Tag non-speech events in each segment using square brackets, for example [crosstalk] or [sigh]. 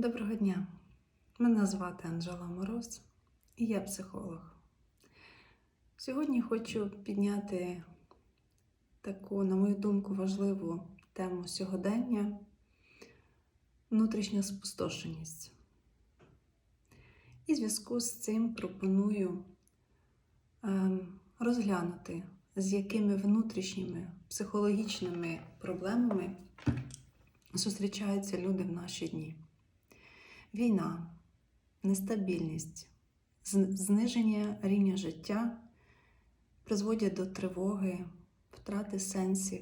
Доброго дня! Мене звати Анжела Мороз і я психолог. Сьогодні хочу підняти таку, на мою думку, важливу тему сьогодення внутрішня спустошеність. І в зв'язку з цим пропоную ем, розглянути, з якими внутрішніми психологічними проблемами зустрічаються люди в наші дні. Війна, нестабільність, зниження рівня життя призводять до тривоги, втрати сенсів,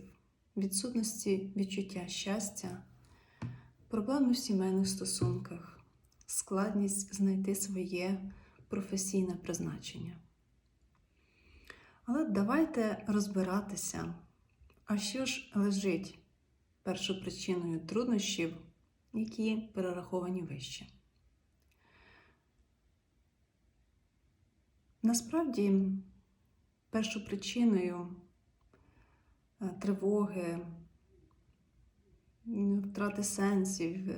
відсутності відчуття щастя, проблеми в сімейних стосунках, складність знайти своє професійне призначення. Але давайте розбиратися, а що ж лежить першопричиною труднощів, які перераховані вище. Насправді, першопричиною е, тривоги, втрати сенсів, е,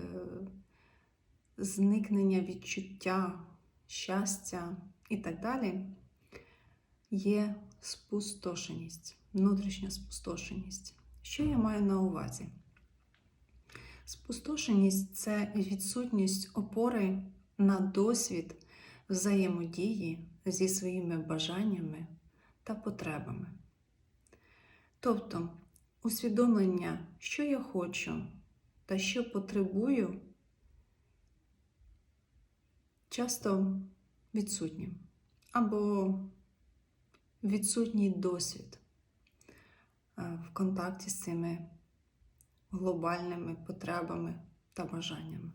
зникнення відчуття, щастя і так далі є спустошеність, внутрішня спустошеність. Що я маю на увазі? Спустошеність це відсутність опори на досвід взаємодії зі своїми бажаннями та потребами. Тобто усвідомлення, що я хочу та що потребую, часто відсутнім або відсутній досвід е, в контакті з цими глобальними потребами та бажаннями.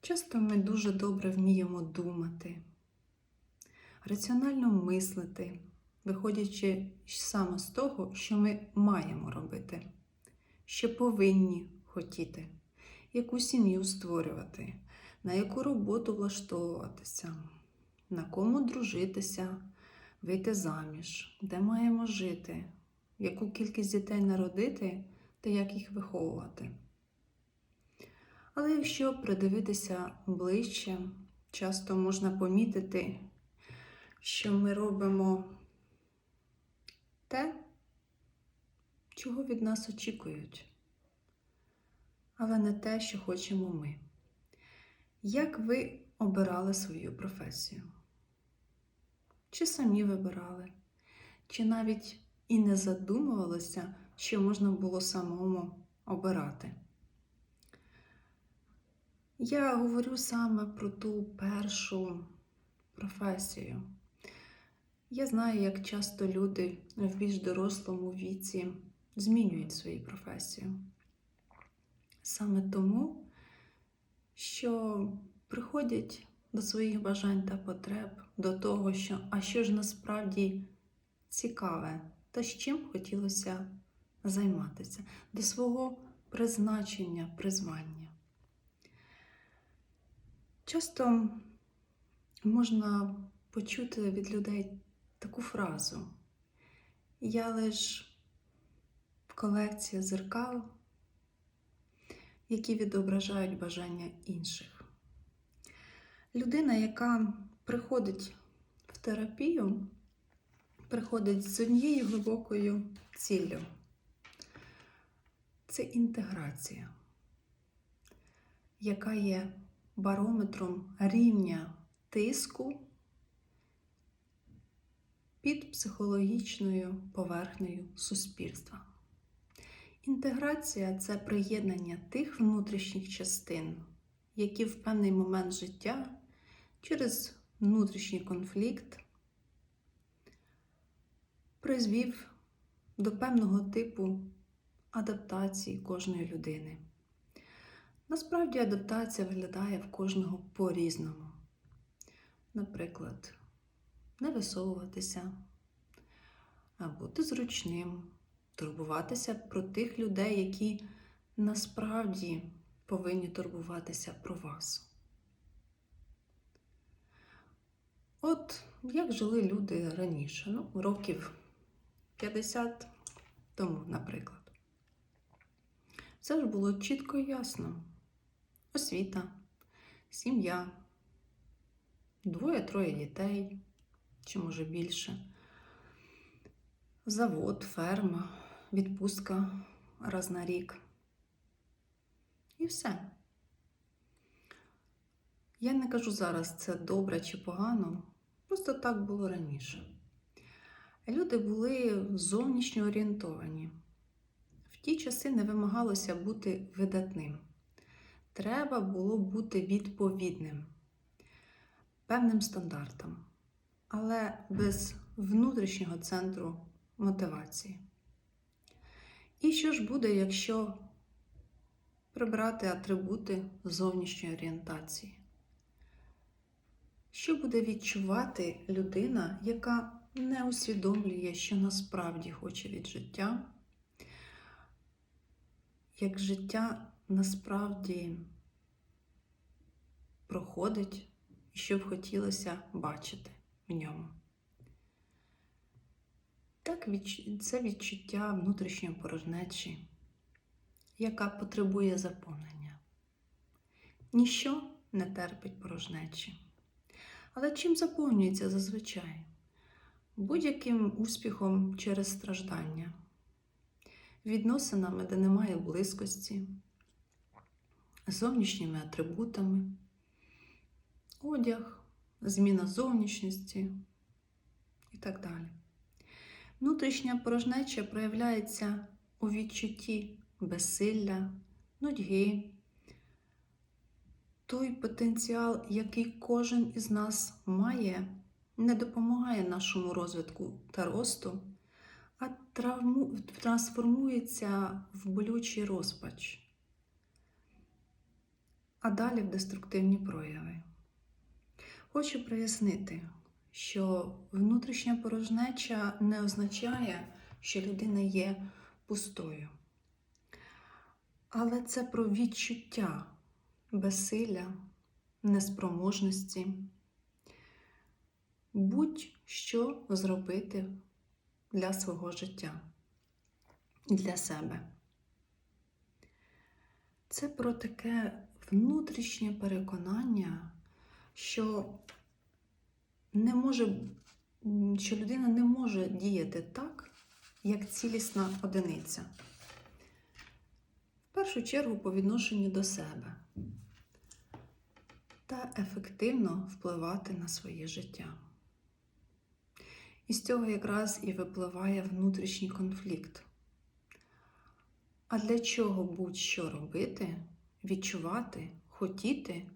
Часто ми дуже добре вміємо думати, раціонально мислити, виходячи саме з того, що ми маємо робити, що повинні хотіти, яку сім'ю створювати, на яку роботу влаштовуватися, на кому дружитися, вийти заміж, де маємо жити, яку кількість дітей народити та як їх виховувати. Але якщо придивитися ближче, часто можна помітити, що ми робимо те, чого від нас очікують, але не те, що хочемо ми. Як ви обирали свою професію? Чи самі вибирали? Чи навіть і не задумувалися, що можна було самому обирати? Я говорю саме про ту першу професію. Я знаю, як часто люди в більш дорослому віці змінюють свою професію. Саме тому, що приходять до своїх бажань та потреб, до того, що а що ж насправді цікаве, та з чим хотілося займатися, до свого призначення, призвання. Часто можна почути від людей таку фразу: Я лиш колекція зеркал, які відображають бажання інших. Людина, яка приходить в терапію, приходить з однією глибокою ціллю. Це інтеграція, яка є барометром рівня тиску під психологічною поверхнею суспільства. Інтеграція це приєднання тих внутрішніх частин, які в певний момент життя через внутрішній конфлікт призвів до певного типу адаптації кожної людини. Насправді адаптація виглядає в кожного по-різному. Наприклад, не висовуватися, а бути зручним, турбуватися про тих людей, які насправді повинні турбуватися про вас. От як жили люди раніше, ну, років 50 тому, наприклад. Це ж було чітко і ясно. освіта, сім'я, двоє-троє дітей, чи може більше, завод, ферма, відпустка раз на рік. І все. Я не кажу зараз, це добре чи погано, просто так було раніше. Люди були зовнішньо орієнтовані. В ті часи не вимагалося бути видатним. Треба було бути відповідним певним стандартам, але без внутрішнього центру мотивації. І що ж буде, якщо прибрати атрибути зовнішньої орієнтації? Що буде відчувати людина, яка не усвідомлює, що насправді хоче від життя, як життя насправді проходить і що б хотілося бачити в ньому? Так, це відчуття внутрішньої порожнечі, яка потребує заповнення. Ніщо не терпить порожнечі. Але чим заповнюється зазвичай? Будь-яким успіхом через страждання, відносинами, де немає близькості, зовнішніми атрибутами, одяг, зміна зовнішності і так далі. Внутрішня порожнеча проявляється у відчутті безсилля, нудьги, той потенціал, який кожен із нас має, не допомагає нашому розвитку та росту, а травму... трансформується в болючий розпач, а далі в деструктивні прояви. Хочу прояснити, що внутрішня порожнеча не означає, що людина є пустою. Але це про відчуття безсилля, неспроможності, будь-що зробити для свого життя, для себе. Це про таке внутрішнє переконання, що не може, що людина не може діяти так, як цілісна одиниця. В першу чергу по відношенню до себе та ефективно впливати на своє життя. І з цього якраз і випливає внутрішній конфлікт. А для чого будь-що робити, відчувати, хотіти,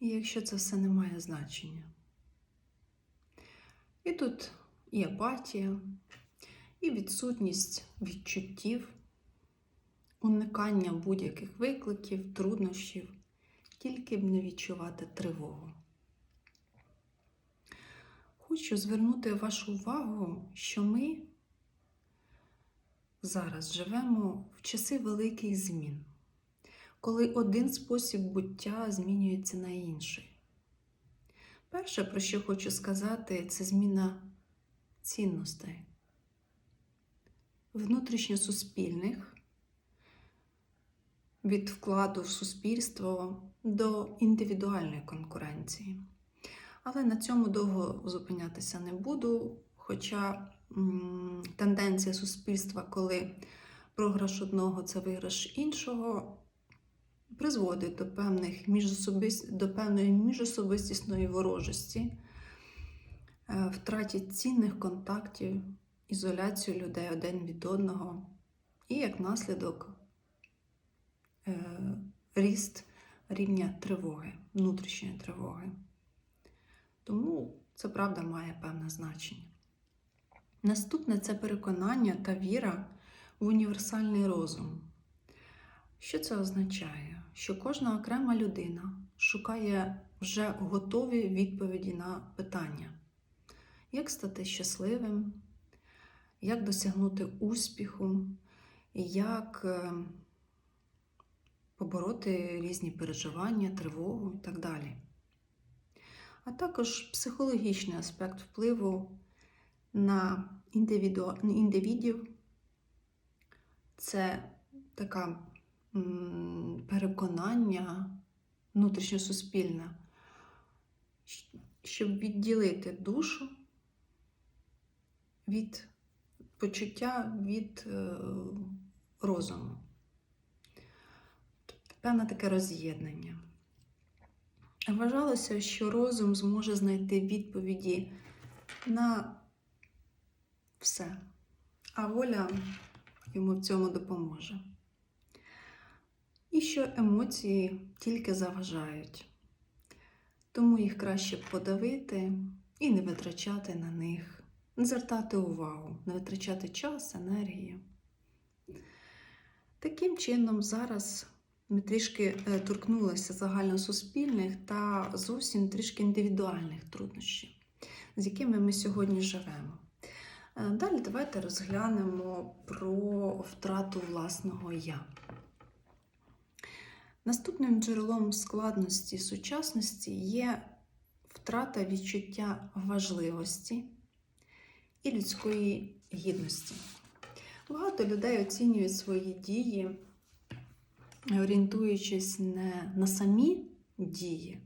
якщо це все не має значення? І тут і апатія, і відсутність відчуттів, уникання будь-яких викликів, труднощів, тільки б не відчувати тривогу. Хочу звернути вашу увагу, що ми зараз живемо в часи великих змін, коли один спосіб буття змінюється на інший. Перше, про що хочу сказати, це зміна цінностей внутрішньосуспільних від вкладу в суспільство до індивідуальної конкуренції. Але на цьому довго зупинятися не буду. Хоча тенденція суспільства, коли програш одного це виграш іншого, призводить до, певних міжособис... до певної міжособистісної ворожості, е, втраті цінних контактів, ізоляцію людей один від одного, і як наслідок е, ріст рівня тривоги, внутрішньої тривоги. Тому це правда має певне значення. Наступне це переконання та віра в універсальний розум. Що це означає? Що кожна окрема людина шукає вже готові відповіді на питання, як стати щасливим, як досягнути успіху, як е, побороти різні переживання, тривогу і так далі. А також психологічний аспект впливу на індивіду... індивідів. Це така м, переконання внутрішньосуспільне, щоб відділити душу від почуття від е, розуму. Тобто Певне таке роз'єднання. Вважалося, що розум зможе знайти відповіді на все, а воля йому в цьому допоможе. І що емоції тільки заважають, тому їх краще подавити і не витрачати на них, не звертати увагу, не витрачати час, енергію. Таким чином, зараз трішки е, торкнулися загальносуспільних та зовсім трішки індивідуальних труднощів, з якими ми сьогодні живемо. Е, Далі давайте розглянемо про втрату власного я. Наступним джерелом складності сучасності є втрата відчуття важливості і людської гідності. Багато людей оцінюють свої дії, орієнтуючись не на самі дії,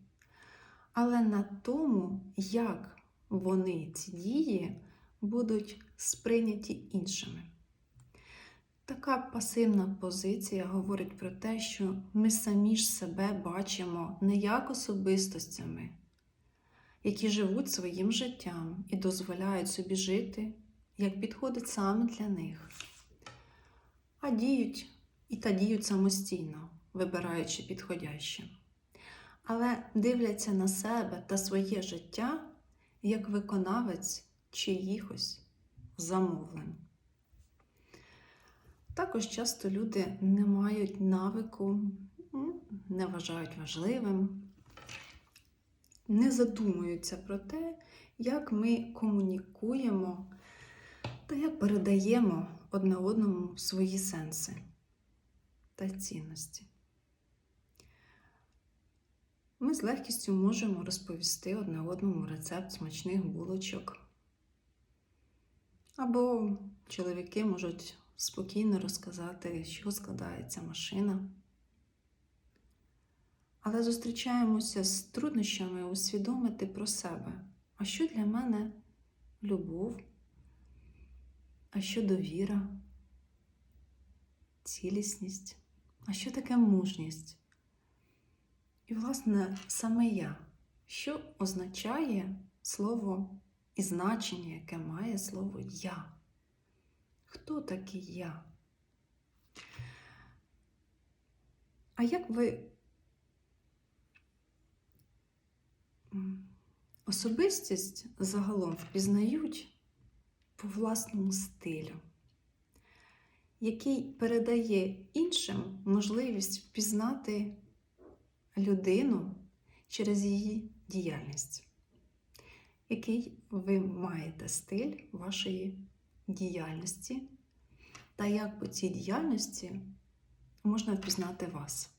але на тому, як вони ці дії будуть сприйняті іншими. Така пасивна позиція говорить про те, що ми самі ж себе бачимо не як особистостями, які живуть своїм життям і дозволяють собі жити, як підходить саме для них, а діють і та діють самостійно, вибираючи підходяще. Але дивляться на себе та своє життя як виконавець чиїхось замовлень. Також часто люди не мають навику, не вважають важливим, не задумуються про те, як ми комунікуємо та як передаємо одне одному свої сенси та цінності. Ми з легкістю можемо розповісти одне одному рецепт смачних булочок. Або чоловіки можуть спокійно розказати, чого складається машина. Але зустрічаємося з труднощами усвідомити про себе. А що для мене любов? А що довіра, цілісність? А що таке мужність? І, власне, саме я, що означає слово і значення, яке має слово я? Хто такий я? А як ви особистість загалом впізнають по власному стилю, який передає іншим можливість впізнати людину через її діяльність? Який ви маєте стиль вашої діяльності, та як по цій діяльності можна впізнати вас?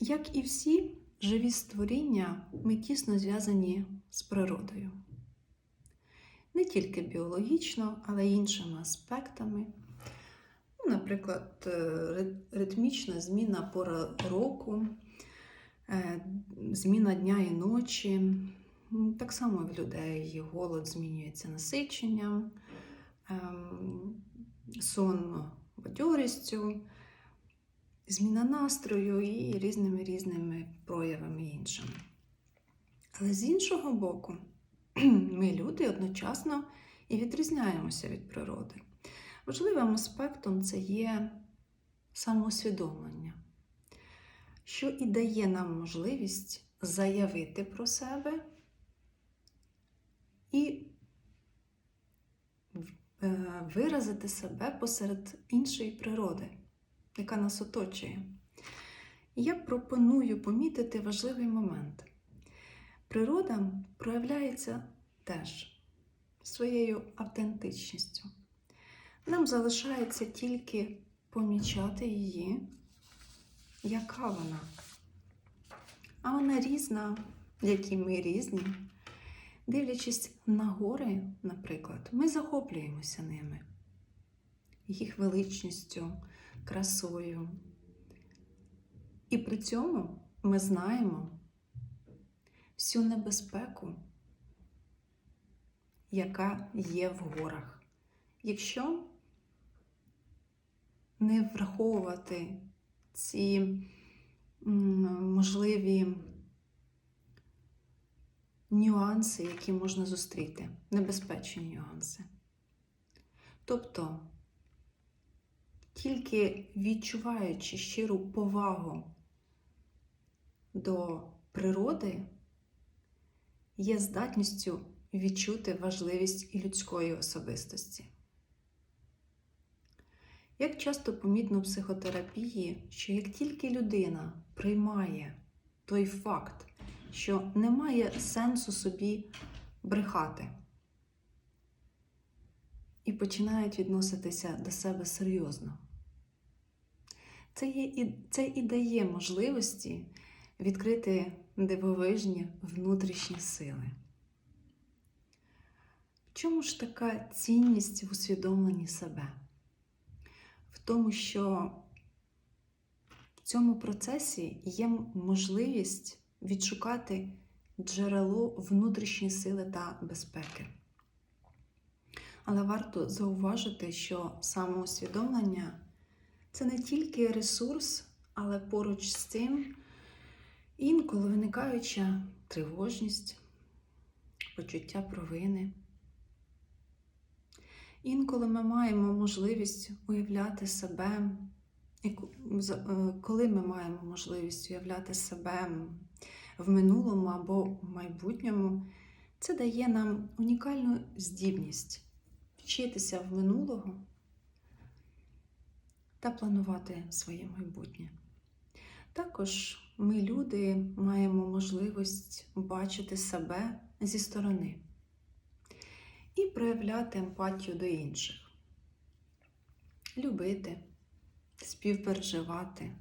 Як і всі живі створіння, ми тісно зв'язані з природою. Не тільки біологічно, але й іншими аспектами. Ну, Наприклад, е, ритмічна зміна пора року, е, зміна дня і ночі. Так само в людей голод змінюється насиченням, ем, сон бадьорістю, зміна настрою і різними різними проявами іншими. Але з іншого боку, [clears throat] ми люди одночасно і відрізняємося від природи. Важливим аспектом це є самоусвідомлення, що і дає нам можливість заявити про себе і е, виразити себе посеред іншої природи, яка нас оточує. Я пропоную помітити важливий момент. Природа проявляється теж своєю автентичністю. Нам залишається тільки помічати її, яка вона. А вона різна, як і ми різні. Дивлячись на гори, наприклад, ми захоплюємося ними. їх величністю, красою. І при цьому ми знаємо всю небезпеку, яка є в горах. Якщо не враховувати ці можливі нюанси, які можна зустріти, небезпечні нюанси. Тобто, тільки відчуваючи щиру повагу до природи, є здатністю відчути важливість і людської особистості. Як часто помітно в психотерапії, що як тільки людина приймає той факт, що немає сенсу собі брехати, і починають відноситися до себе серйозно, це, є, це і дає можливості відкрити дивовижні внутрішні сили. В чому ж така цінність в усвідомленні себе? В тому, що в цьому процесі є можливість відшукати джерело внутрішньої сили та безпеки. Але варто зауважити, що самоусвідомлення це не тільки ресурс, але поруч з цим інколи виникаюча тривожність, почуття провини. Інколи ми маємо можливість уявляти себе, е, коли ми маємо можливість уявляти себе в минулому або в майбутньому, це дає нам унікальну здібність вчитися в минулого та планувати своє майбутнє. Також ми, люди, маємо можливість бачити себе зі сторони і проявляти емпатію до інших, любити, співпереживати,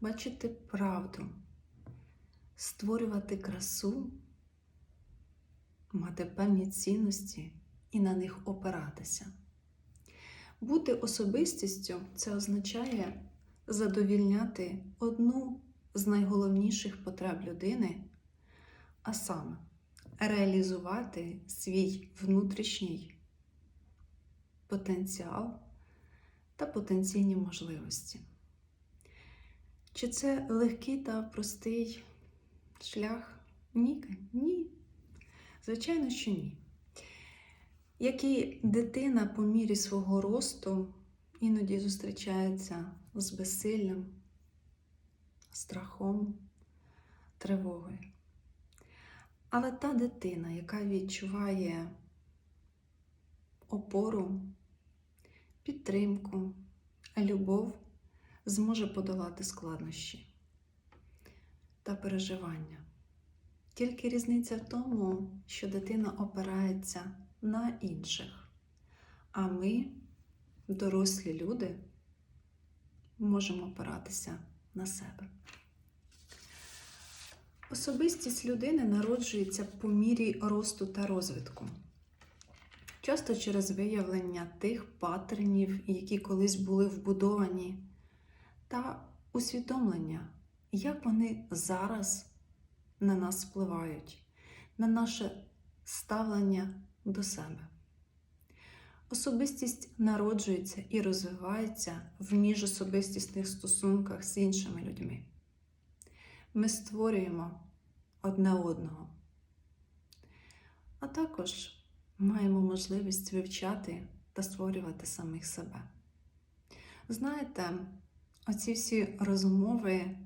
бачити правду, створювати красу, мати певні цінності і на них опиратися. Бути особистістю це означає задовільняти одну з найголовніших потреб людини, а саме реалізувати свій внутрішній потенціал та потенційні можливості. Чи це легкий та простий шлях? Ні, ні. Звичайно, що ні. Як і дитина по мірі свого росту іноді зустрічається з безсиллям, страхом, тривогою. Але та дитина, яка відчуває опору, підтримку, любов, зможе подолати складнощі та переживання. Тільки різниця в тому, що дитина опирається на інших, а ми, дорослі люди, можемо опиратися на себе. Особистість людини народжується по мірі росту та розвитку. Часто через виявлення тих паттернів, які колись були вбудовані, та усвідомлення, як вони зараз на нас впливають, на наше ставлення до себе. Особистість народжується і розвивається в міжособистісних стосунках з іншими людьми. Ми створюємо одне одного, а також маємо можливість вивчати та створювати самих себе. Знаєте, оці всі розмови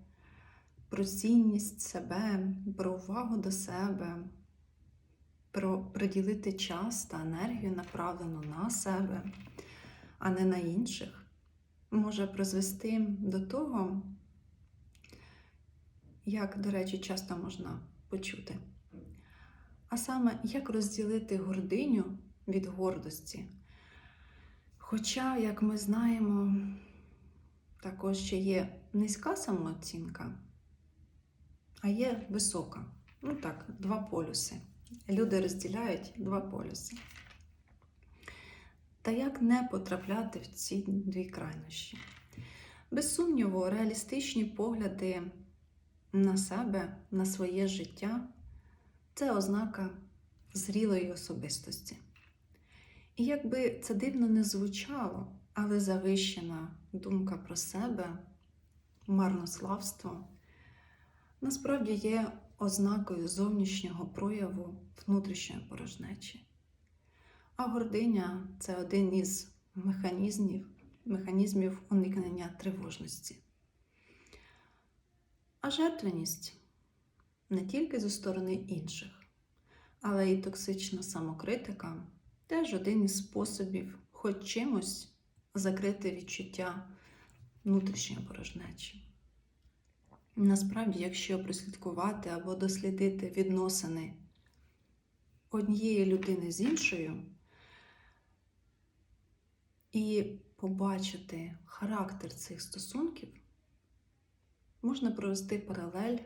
про цінність себе, про увагу до себе, приділити час та енергію, направлену на себе, а не на інших, може призвести до того, як, до речі, часто можна почути. А саме, як розділити гординю від гордості. Хоча, як ми знаємо, також ще є низька самооцінка, а є висока. Ну так, два полюси. Люди розділяють два полюси. Та як не потрапляти в ці дві крайнощі? Без сумніву, реалістичні погляди на себе, на своє життя це ознака зрілої особистості. І якби це дивно не звучало, але завищена думка про себе, марнославство, насправді є ознакою зовнішнього прояву внутрішньої порожнечі. А гординя це один із механізмів, механізмів уникнення тривожності. А жертвеність не тільки зі сторони інших, але й токсична самокритика теж один із способів хоч чимось закрити відчуття внутрішньої порожнечі. Насправді, якщо прослідкувати або дослідити відносини однієї людини з іншою і побачити характер цих стосунків, можна провести паралель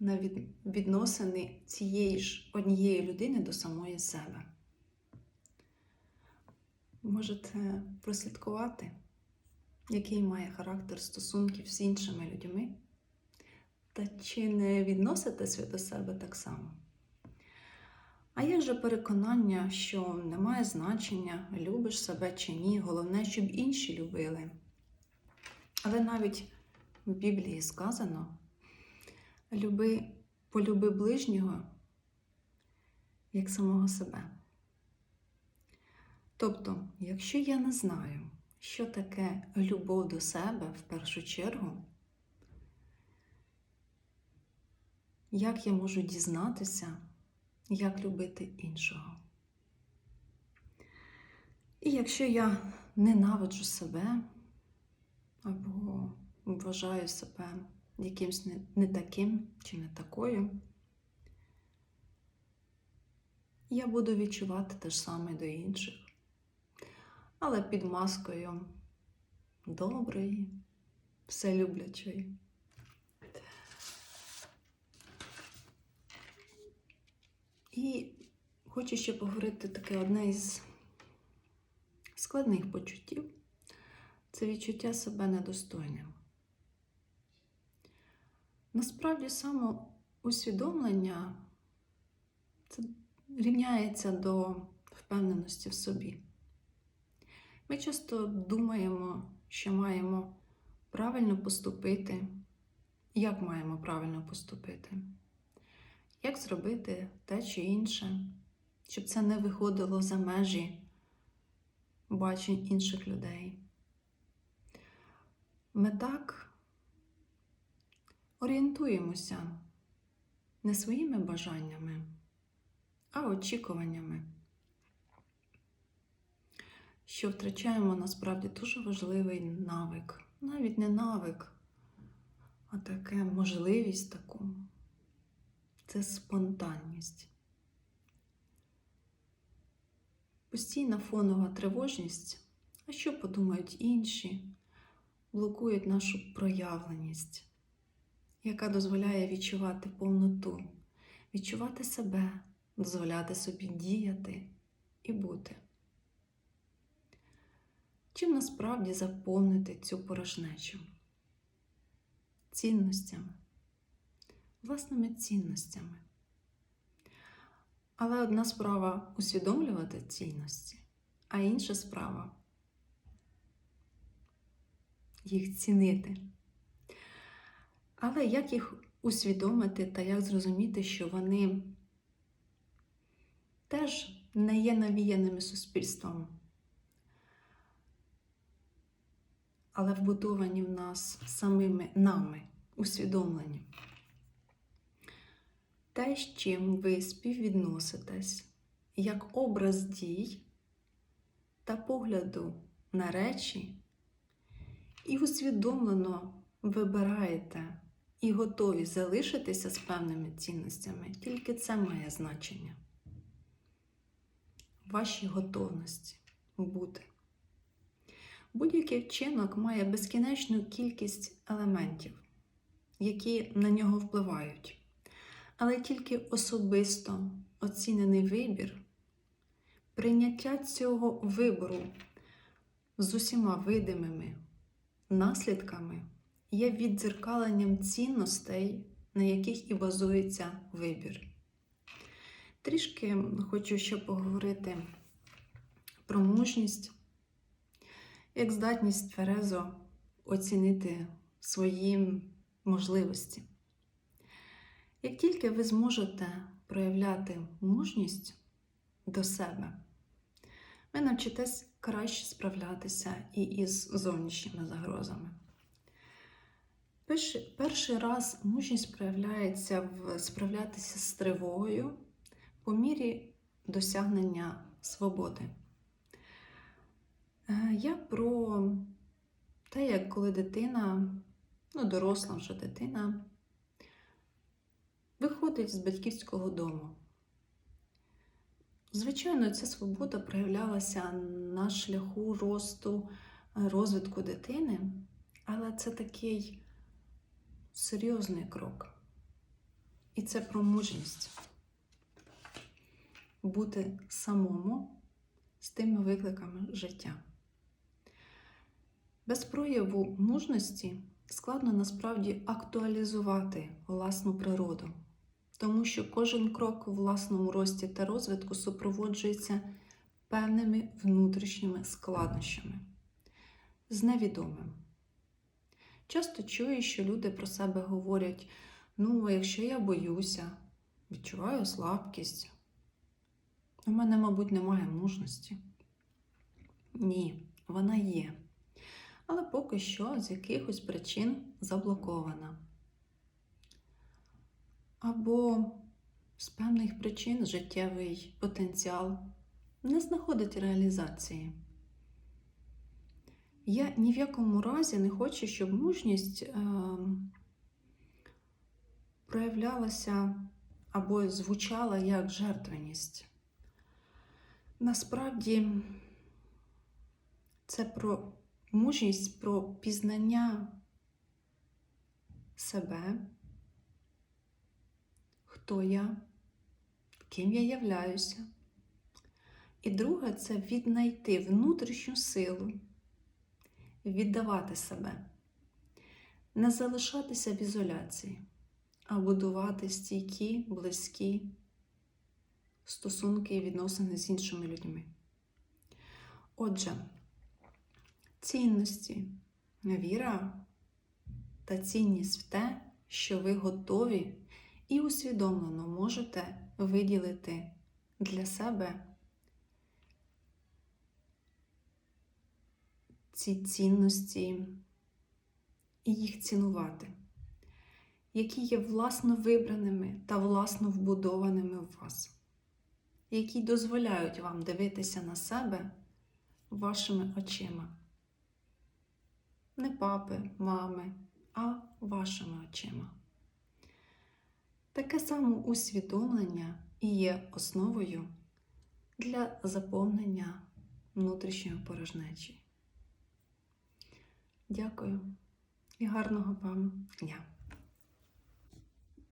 на відносини цієї ж однієї людини до самої себе. Можете прослідкувати, який має характер стосунків з іншими людьми, та чи не відноситесь ви до себе так само? А є вже переконання, що немає значення, любиш себе чи ні, головне, щоб інші любили. Але навіть в Біблії сказано: люби, полюби ближнього як самого себе. Тобто, якщо я не знаю, що таке любов до себе в першу чергу, як я можу дізнатися, як любити іншого? І якщо я ненавиджу себе або вважаю себе якимсь не, таким чи не такою, я буду відчувати те ж саме до інших, але під маскою доброї, вселюблячої. І хочу ще поговорити таке одне із складних почуттів це відчуття себе недостойним. Насправді самоусвідомлення це рівняється до впевненості в собі. Ми часто думаємо, що маємо правильно поступити, як маємо правильно поступити, як зробити те чи інше, щоб це не виходило за межі бачень інших людей. Ми так орієнтуємося не своїми бажаннями, а очікуваннями, що втрачаємо насправді дуже важливий навик, навіть не навик, а таке можливість таку це спонтанність. Постійна фонова тривожність, а що подумають інші, блокують нашу проявленість, яка дозволяє відчувати повноту, відчувати себе, дозволяти собі діяти і бути. Чим насправді заповнити цю порожнечу? Цінностями, власними цінностями. Але одна справа усвідомлювати цінності, а інша справа їх цінити. Але як їх усвідомити та як зрозуміти, що вони теж не є навіяними суспільством, але вбудовані в нас самими нами, усвідомлені. Те, з чим ви співвідноситесь, як образ дій та погляду на речі, і усвідомлено вибираєте і готові залишитися з певними цінностями, тільки це має значення. Вашій готовності бути. Будь-який вчинок має безкінечну кількість елементів, які на нього впливають. Але тільки особисто оцінений вибір Прийняття цього вибору з усіма видимими наслідками є віддзеркаленням цінностей, на яких і базується вибір. Трішки хочу ще поговорити про мужність, як здатність тверезо оцінити свої можливості. Як тільки ви зможете проявляти мужність до себе, ви навчитесь краще справлятися і із зовнішніми загрозами. Перший, раз мужність проявляється в справлятися з тривогою по мірі досягнення свободи. Е, Я про те, як коли дитина, ну, доросла вже дитина, виходить з батьківського дому. Звичайно, ця свобода проявлялася на шляху росту, е, розвитку дитини, але це такий серйозний крок. І це про мужність. Бути самому з тими викликами життя. Без прояву мужності складно насправді актуалізувати власну природу, тому що кожен крок у власному рості та розвитку супроводжується певними внутрішніми складнощами з невідомим. Часто чую, що люди про себе говорять: ну, якщо я боюся, відчуваю слабкість, у мене, мабуть, немає мужності. Ні, вона є. Але поки що з якихось причин заблокована. Або з певних причин життєвий потенціал не знаходить реалізації. Я ні в якому разі не хочу, щоб мужність е, проявлялася або звучала як жертвеність. Насправді це про мужність, про пізнання себе, хто я, ким я являюся. І друге це віднайти внутрішню силу віддавати себе, не залишатися в ізоляції, а будувати стійкі, близькі стосунки і відносини з іншими людьми. Отже, цінності, віра та цінність в те, що ви готові і усвідомлено можете виділити для себе ці цінності і їх цінувати, які є власно вибраними та власно вбудованими в вас, які дозволяють вам дивитися на себе вашими очима. Не папи, мами, а вашими очима. Таке саме усвідомлення і є основою для заповнення внутрішньої порожнечі. Дякую і гарного вам дня!